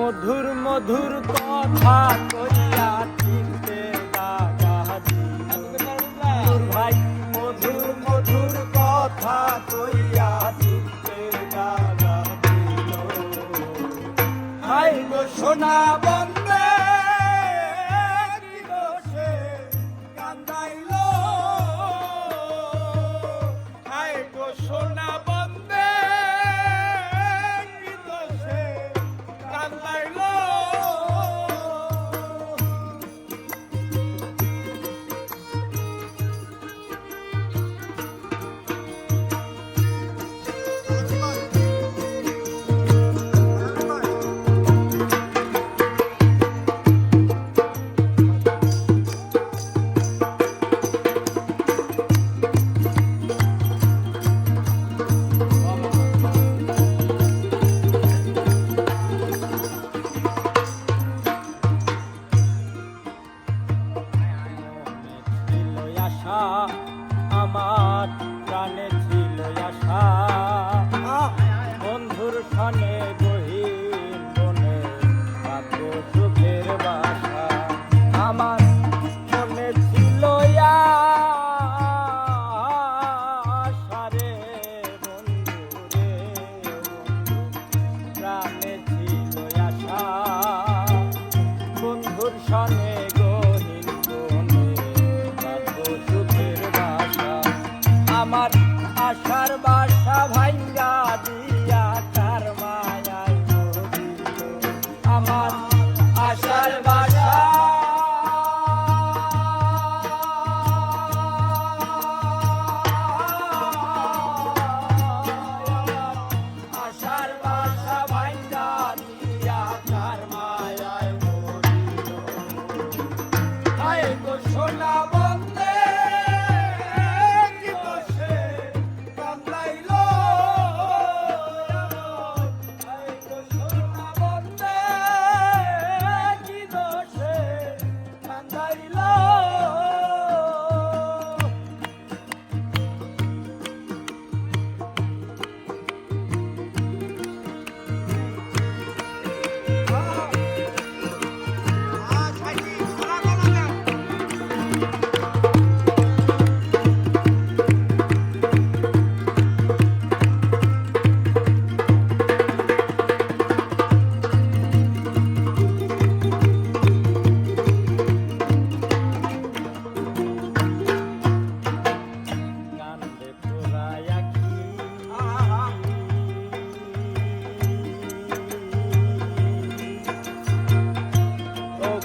মধুর মধুর কথা কইয়া চিনতে লাগাছি ভাই, মধুর মধুর কথা কইয়া চিনতে লাগাছি হাই গো শোনাবা আশার বাসা ভাইঙ্গা দিয়া তার মায়ায় আমার আশার বাসা। সোনা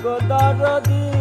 গো দরদি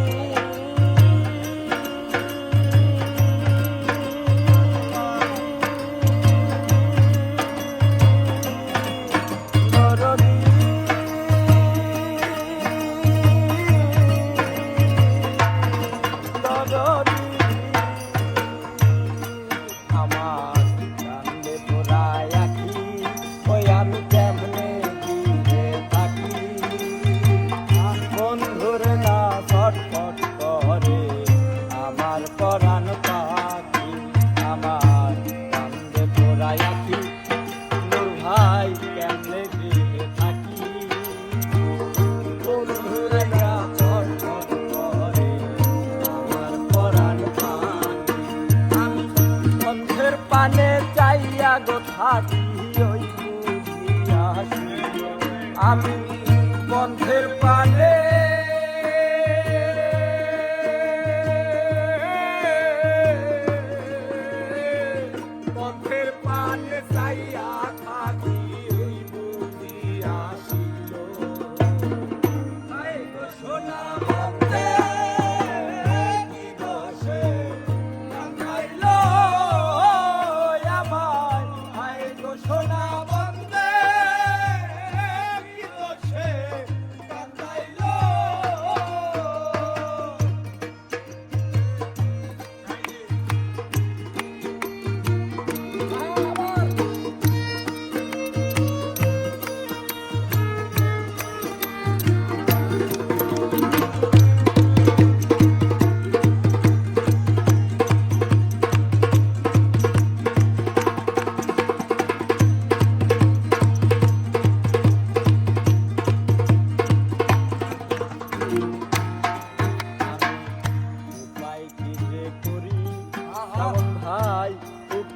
চোখের পানে চাইয়া গো থাকি ওই আমি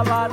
আবার